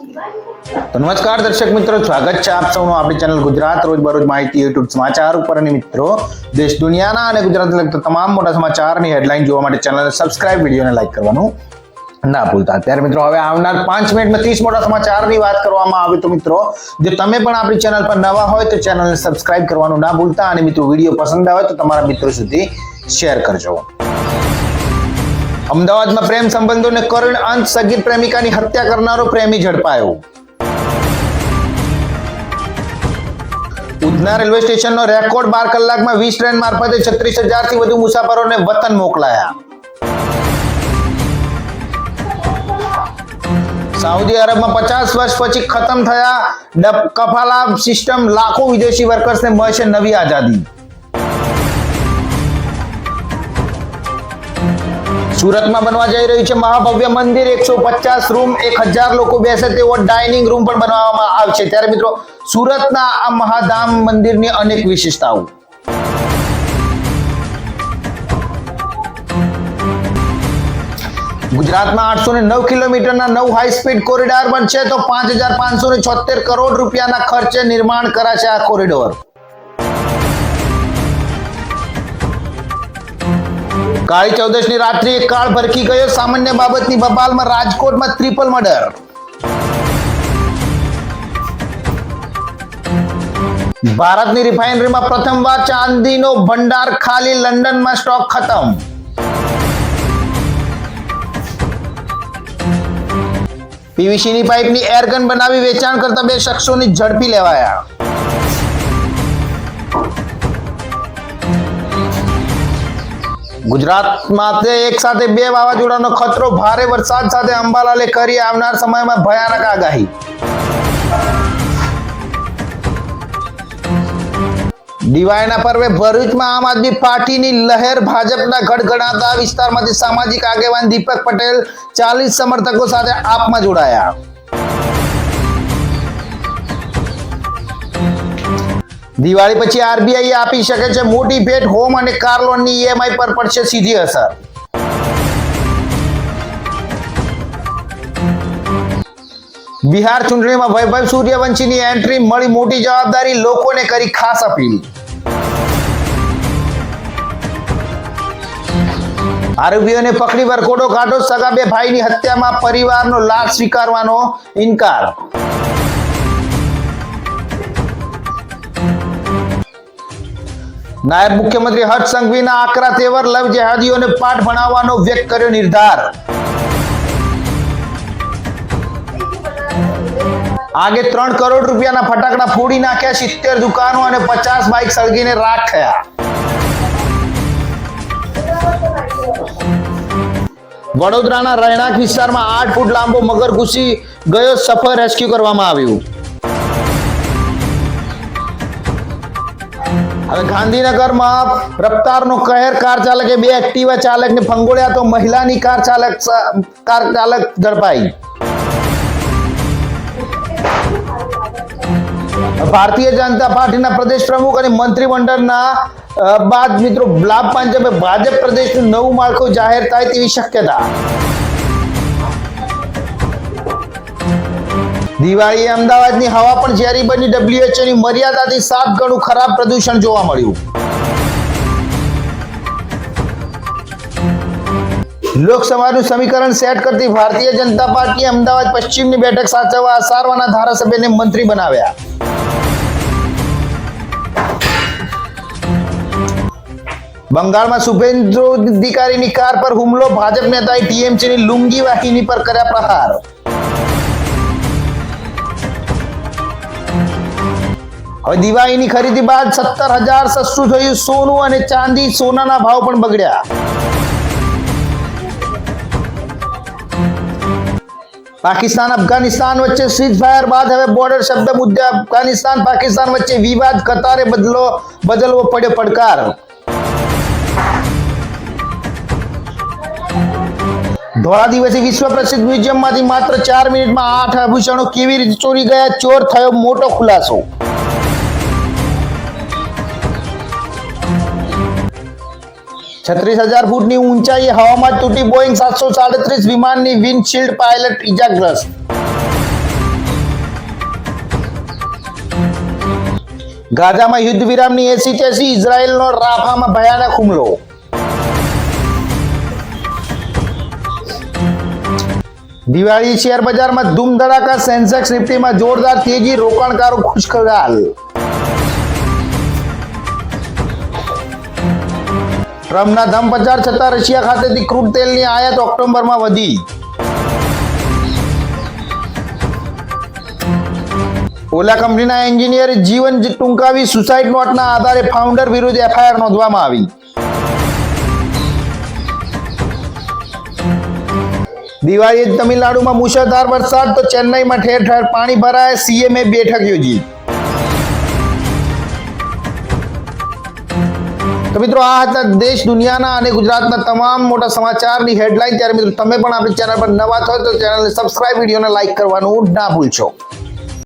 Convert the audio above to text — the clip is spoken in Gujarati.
તો નમસ્કાર દર્શક મિત્રો, સ્વાગત છે આપ સૌનું આપણી ચેનલ ગુજરાત રોજબરોજ માહિતી યુટ્યુબ સમાચાર ઉપર. અને મિત્રો, દેશ દુનિયાના અને ગુજરાત લગતા તમામ મોટા સમાચારની હેડલાઇન જોવા માટે ચેનલને સબસ્ક્રાઇબ વિડીયોને લાઈક કરવાનું ના ભૂલતા. ત્યારે મિત્રો, હવે આવનાર પાંચ મિનિટમાં ત્રીસ મોટા સમાચારની વાત કરવામાં આવે તો મિત્રો, જો તમે પણ આપણી ચેનલ પર નવા હોય તો ચેનલને સબસ્ક્રાઇબ કરવાનું ના ભૂલતા. અને મિત્રો વીડિયો પસંદ આવે તો તમારા મિત્રો સુધી શેર કરજો. અમદાવાદમાં પ્રેમ સંબંધોને કરુણ અંત સગીર પ્રેમિકાની હત્યા કરનારો પ્રેમી ઝડપાયો. ઉધના રેલવે સ્ટેશનનો રેકોર્ડ બાર કલાકમાં વીસ ટ્રેન મારફતે છત્રીસ હજારથી વધુ મુસાફરોને વતન મોકલાયા. સાઉદી અરબમાં પચાસ વર્ષ પછી ખતમ થયા કફાલા સિસ્ટમ લાખો વિદેશી વર્કર્સને મળશે નવી આઝાદી. સુરતમાં બનવા જઈ રહ્યું છે મહાભવ્ય મંદિર, એકસો પચાસ રૂમ એક હજાર લોકો બેસે તેવો ડાઇનિંગ રૂમ પણ બનાવવામાં આવશે. ત્યારે મિત્રો, સુરતના આ મહાધામ મંદિરની અનેક વિશેષતાઓ. ગુજરાતમાં આઠસો ને નવ કિલોમીટરના નવ હાઈ સ્પીડ કોરિડોર બનશે તો પાંચ હજાર પાંચસો ને છોતેર કરોડ રૂપિયાના ખર્ચે નિર્માણ કરાશે આ કોરિડોર કાળી ચૌદશની રાત્રિ એક કાળ ભરકી ગયો. સામાન્ય બાબતની બબાલમાં રાજકોટમાં ટ્રિપલ મર્ડર ભારતની રિફાઇનરીમાં પ્રથમવાર ચાંદીનો ભંડાર ખાલી લંડનમાં સ્ટોક ખતમ. પીવીસીની પાઇપની એરગન બનાવી વેચાણ કરતા બે શખ્સોની ઝડપી લેવાયા. ગુજરાતમાં તે એક સાથે બે વાવાઝોડાનો ખતરો, ભારે વરસાદ સાથે અંબાલાલે કરી આવનાર સમયમાં ભયાનક આગાહી. દિવાળીના પર્વે ભરૂચમાં આમ આદમી પાર્ટીની લહેર ભાજપના ગઢગણાતા વિસ્તારમાંથી સામાજિક આગેવાન દીપક પટેલ ચાલીસ સમર્થકો સાથે આપમાં જોડાયા. દિવાળી પછી આરબીઆઈ આપી શકે છે મોટી ભેટ. હોમ અને કાર લોનની ઈએમઆઈ પર પડશે સીધી અસર. બિહાર ચૂંટણીમાં વૈભવ સૂર્યવંશીની એન્ટ્રી મળી મોટી જવાબદારી. લોકોને કરી ખાસ અપીલ. આરોપીઓને પકડી વરખોડો કાઢો. સગા બે ભાઈની હત્યામાં પરિવારનો લાશ સ્વીકારવાનો ઇનકાર. નાયબ મુખ્યમંત્રી હર્ષ સંઘવીના આકરા તેવર લવ જેહાદીઓને પાઠ ભણાવવાનો વ્યક્ત કર્યો નિર્ધાર. આગે ત્રણ કરોડ રૂપિયાના ફટાકડા ફોડી નાખ્યા, સિત્તેર દુકાનો અને પચાસ બાઇક સળગીને રાખ થયા. વડોદરાના રહેણાંક વિસ્તારમાં આઠ ફૂટ લાંબો મગર ઘૂસી ગયો સફર રેસ્ક્યુ કરવામાં આવ્યું. હવે ગાંધીનગરમાં રફતારનો કહેર કાર ચાલકે, બે એક્ટિવા ચાલકને ફંગોળ્યા તો મહિલાની કાર ચાલક કાર ચાલક ઝડપાઈ. ભારતીય જનતા પાર્ટીના પ્રદેશ પ્રમુખ અને મંત્રીમંડળના બાદ મિત્રો, લાભ પંચમે ભાજપ પ્રદેશનું નવું માળખું જાહેર થાય તેવી શક્યતા. દિવાળીએ અમદાવાદની હવા પણ ઝેરી બની. WHO ની મર્યાદાથી સાત ગણું ખરાબ પ્રદૂષણ જોવા મળ્યું. લોકસભાનું સમીકરણ સેટ કરતી ભારતીય જનતા પાર્ટીએ અમદાવાદ પશ્ચિમની બેઠક સાચવવા અસારવાના ધારાસભ્યને મંત્રી બનાવ્યા. બંગાળમાં શુભેન્દુ અધિકારીની કાર પર હુમલો, ભાજપ નેતાએ ટીએમસીની લુંગી વાહિની પર કર્યા પ્રહાર. હવે દિવાળીની ખરીદી બાદ સત્તર હજાર સસ્તું થયું. સોનું અને ચાંદી સોનાના ભાવ પણ બગડ્યા. પાકિસ્તાન, અફઘાનિસ્તાન વચ્ચે સીઝ ફાયર બાદ હવે બોર્ડર શબ્દ મુદ્દે અફઘાનિસ્તાન, પાકિસ્તાન વચ્ચે વિવાદ, કતારે બદલો, બદલવો પડ્યો પડકાર. ધોળા દિવસે વિશ્વ પ્રસિદ્ધ મ્યુઝિયમમાંથી માત્ર ચાર મિનિટમાં આઠ આભૂષણો કેવી રીતે ચોરી ગયા? ચોર થયો મોટો ખુલાસો. છત્રીસ હજાર ફૂટની ઊંચાઈએ હવામાં તૂટી બોઈંગ સાતસો સાડત્રીસ વિમાનની વિન્ડશીલ્ડ પાયલટ ઇજાગ્રસ્ત ગાઝામાં યુદ્ધ વિરામની એસી તેસી ઇઝરાયલનો રાફામાં ભયાનક હુમલો. દિવાળી શેર બજારમાં ધૂમધડાકા સેન્સેક્સ નિફ્ટીમાં જોરદાર તેજી રોકાણકારો ખુશખગાલ ટ્રમ્પના ધમપચાર છતાં રશિયા ખાતેથી ક્રૂડ તેલની આયાત ઓક્ટોબરમાં વધી. ઓલા કંપનીના એન્જિનિયરે જીવન ટૂંકાવી સુસાઇડ નોટના આધારે ફાઉન્ડર વિરુદ્ધ એફઆઈઆર નોંધવામાં આવી. દિવાળીએ તમિલનાડુમાં મુશળધાર વરસાદ, તો ચેન્નઈમાં ઠેર ઠેર પાણી ભરાય, સીએમએ બેઠક યોજી. તો મિત્રો, આ હતા દેશ, દુનિયાના અને ગુજરાતના તમામ મોટા સમાચારની હેડલાઇન ત્યારે મિત્રો, તમે પણ આપણી ચેનલ પર નવા થયો તો ચેનલને સબસ્ક્રાઇબ વિડીયોને લાઈક કરવાનું ના ભૂલશો.